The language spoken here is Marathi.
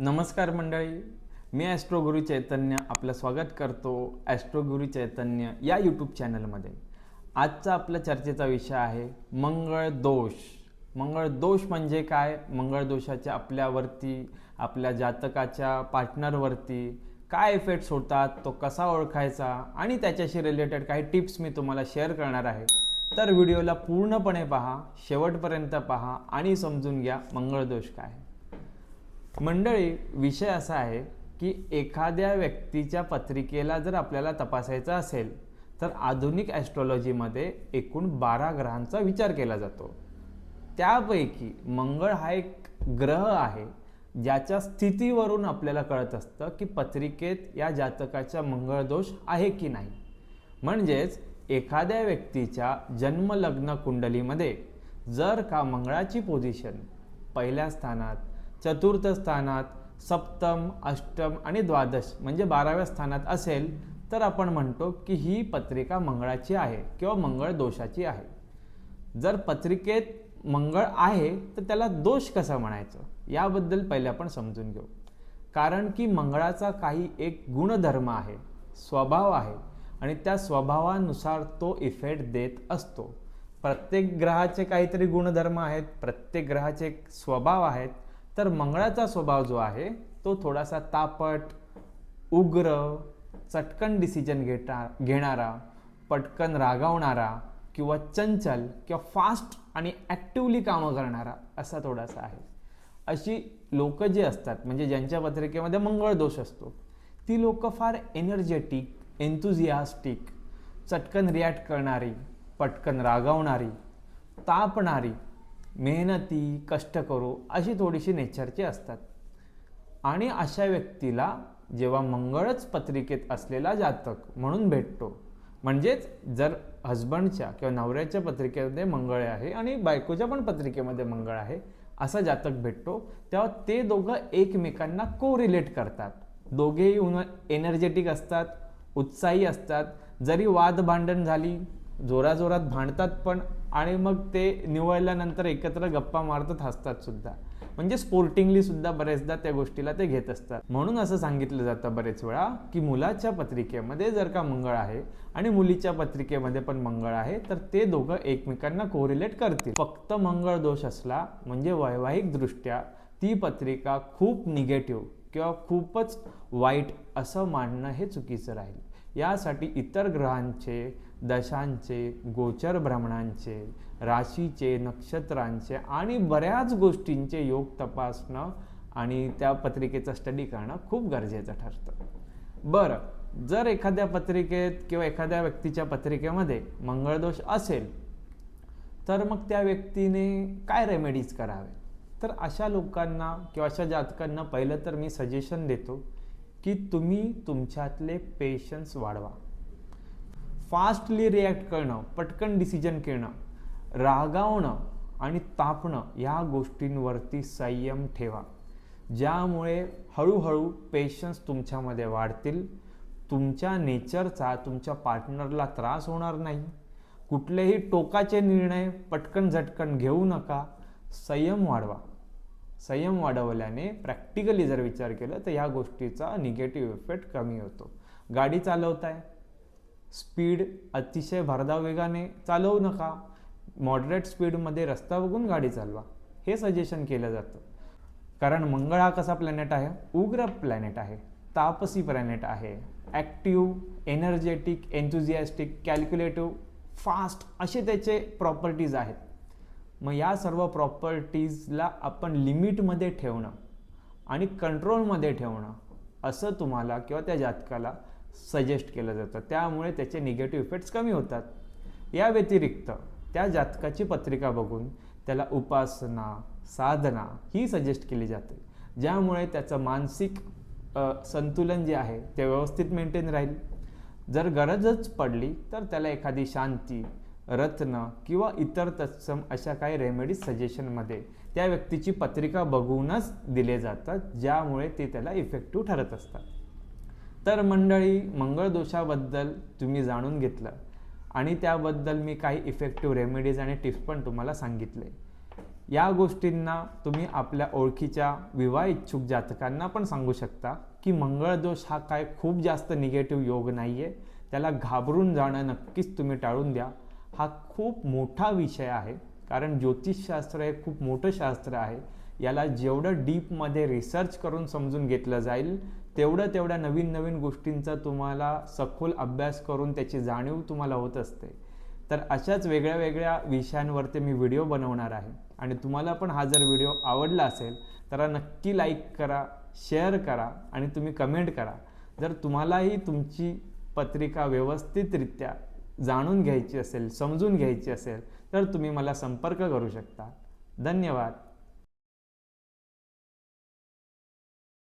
नमस्कार मंडळी मी ॲस्ट्रोगुरु चैतन्य आपलं स्वागत करतो ॲस्ट्रोगुरु चैतन्य या यूट्यूब चॅनलमध्ये आजचा आपल्या चर्चेचा विषय आहे मंगळ दोष. मंगळ दोष म्हणजे काय? मंगळ दोषाच्या आपल्यावरती आपल्या जातकाच्या पार्टनरवरती काय इफेक्ट्स होतात तो कसा ओळखायचा आणि त्याच्याशी रिलेटेड काही टिप्स मी तुम्हाला शेअर करणार आहे. तर व्हिडिओला पूर्णपणे पहा शेवटपर्यंत पहा आणि समजून घ्या मंगळ दोष काय आहे. मंडळी विषय असा आहे की एखाद्या व्यक्तीच्या पत्रिकेला जर आपल्याला तपासायचं असेल तर आधुनिक ॲस्ट्रॉलॉजीमध्ये एकूण बारा ग्रहांचा विचार केला जातो. त्यापैकी मंगळ हा एक ग्रह आहे ज्याच्या स्थितीवरून आपल्याला कळत असतं की पत्रिकेत या जातकाच्या मंगळ दोष आहे की नाही. म्हणजेच एखाद्या व्यक्तीच्या जन्मलग्न कुंडलीमध्ये जर का मंगळाची पोझिशन पहिल्या स्थानात चतुर्थ स्थानात सप्तम अष्टम आणि द्वादश म्हणजे बाराव्या स्थानात असेल तर आपण म्हणतो की ही पत्रिका मंगळाची आहे किंवा मंगळ दोषाची आहे. जर पत्रिकेत मंगळ आहे तर त्याला दोष कसा म्हणायचं? याबद्दल पहिले आपण समजून घेऊ. कारण की मंगळाचा काही एक गुणधर्म आहे स्वभाव आहे आणि त्या स्वभावानुसार तो इफेक्ट देत असतो. प्रत्येक ग्रहाचे काहीतरी गुणधर्म आहेत प्रत्येक ग्रहाचे स्वभाव आहेत तर मंगळाचा स्वभाव जो आहे तो थोडासा तापट उग्र चटकन डिसिजन घेता घेणारा पटकन रागावणारा किंवा चंचल किंवा फास्ट आणि ॲक्टिवली कामं करणारा असा थोडासा आहे. अशी लोक जे असतात म्हणजे ज्यांच्या पत्रिकेमध्ये मंगळ दोष असतो ती लोक फार एनर्जेटिक एन्थुझियास्टिक चटकन रिॲक्ट करणारी पटकन रागावणारी तापणारी मेहनती कष्ट करू अशी थोडीशी नेचरची असतात. आणि अशा व्यक्तीला जेव्हा मंगळच पत्रिकेत असलेला जातक म्हणून भेटतो म्हणजेच जर हजबंडच्या किंवा नवऱ्याच्या पत्रिकेमध्ये मंगळ आहे आणि बायकोच्या पण पत्रिकेमध्ये मंगळ आहे असा जातक भेटतो तेव्हा ते दोघं एकमेकांना को रिलेट करतात. दोघेही उन एनर्जेटिक असतात उत्साही असतात. जरी वाद भांडण झाली जोराजोरात भांडतात पण आणि मग ते निवळल्यानंतर एकत्र गप्पा मारतात हसतात सुद्धा. म्हणजे स्पोर्टिंगली सुद्धा बरेचदा त्या गोष्टीला ते घेत असतात. म्हणून असं सांगितलं जातं बरेच वेळा की मुलाच्या पत्रिकेमध्ये जर का मंगळ आहे आणि मुलीच्या पत्रिकेमध्ये पण मंगळ आहे तर ते दोघं एकमेकांना कोरिलेट करतील. फक्त मंगळ दोष असला म्हणजे वैवाहिकदृष्ट्या ती पत्रिका खूप निगेटिव्ह किंवा खूपच वाईट असं मानणं हे चुकीचं राहील. यासाठी इतर ग्रहांचे दशांचे गोचर भ्रमणांचे राशीचे नक्षत्रांचे आणि बऱ्याच गोष्टींचे योग तपासणं आणि त्या पत्रिकेचा स्टडी करणं खूप गरजेचं ठरतं. बरं जर एखाद्या पत्रिकेत किंवा एखाद्या व्यक्तीच्या पत्रिकेमध्ये मंगळदोष असेल तर मग त्या व्यक्तीने काय रेमेडीज करावे? तर अशा लोकांना किंवा अशा जातकांना पहिलं तर मी सजेशन देतो की तुम्ही तुमच्यातले पेशन्स वाढवा. फास्टली रिॲक्ट करणं पटकन डिसिजन घेणं रागावणं आणि तापणं या गोष्टींवरती संयम ठेवा. ज्यामुळे हळूहळू पेशन्स तुमच्यामध्ये वाढतील. तुमच्या नेचरचा तुमच्या पार्टनरला त्रास होणार नाही. कुठलेही टोकाचे निर्णय पटकन झटकन घेऊ नका. संयम वाढवा. संयम वाढवल्याने प्रॅक्टिकली जर विचार केला तर या गोष्टीचा निगेटिव्ह इफेक्ट कमी होतो. गाडी चालवताय स्पीड अतिशय भरधाव वेगाने चालवू नका. मॉडरेट स्पीडमध्ये रस्ता बघून गाडी चालवा. हे सजेशन केलं जातं. कारण मंगळ हा कसा प्लॅनेट आहे? उग्र प्लॅनेट आहे. तापसी प्लॅनेट आहे. Active energetic enthusiastic calculative fast असे त्याचे प्रॉपर्टीज आहेत. मग या सर्व प्रॉपर्टीजला आपण लिमिटमध्ये ठेवणं आणि कंट्रोलमध्ये ठेवणं असं तुम्हाला किंवा त्या जातकाला सजेस्ट केलं जातं. त्यामुळे त्याचे निगेटिव्ह इफेक्ट्स कमी होतात. या व्यतिरिक्त त्या जातकाची पत्रिका बघून त्याला उपासना साधना ही सजेस्ट केली जाते. ज्यामुळे त्याचं मानसिक संतुलन जे आहे ते व्यवस्थित मेंटेन राहील. जर गरजच पडली तर त्याला एखादी शांती रत्न किंवा इतर तत्सम अशा काही रेमेडीज सजेशनमध्ये त्या व्यक्तीची पत्रिका बघूनच दिले जातात ज्यामुळे ते त्याला इफेक्टिव्ह ठरत असतात. तर मंडळी मंगळदोषाबद्दल तुम्ही जाणून घेतलं. आणि त्याबद्दल मी काही इफेक्टिव्ह रेमेडीज आणि टिप्स पण तुम्हाला सांगितले. या गोष्टींना तुम्ही आपल्या ओळखीच्या विवाह इच्छुक जातकांना पण सांगू शकता की मंगळदोष हा काय खूप जास्त निगेटिव्ह योग नाही आहे त्याला घाबरून जाणं नक्कीच तुम्ही टाळून द्या. हा खूप मोठा विषय आहे. कारण ज्योतिषशास्त्र हे खूप मोठं शास्त्र आहे. याला जेवढं डीपमध्ये रिसर्च करून समजून घेतलं जाईल तेवढं तेवढ्या नवीन नवीन गोष्टींचा तुम्हाला सखोल अभ्यास करून त्याची जाणीव तुम्हाला होत असते. तर अशाच वेगळ्या वेगळ्या विषयांवरती मी व्हिडिओ बनवणार आहे. आणि तुम्हाला पण हा जर व्हिडिओ आवडला असेल तर नक्की लाईक करा शेअर करा आणि तुम्ही कमेंट करा. जर तुम्हालाही तुमची पत्रिका व्यवस्थितरित्या जाणून घ्यायची असेल समजून घ्यायची असेल तर तुम्ही मला संपर्क करू शकता. धन्यवाद.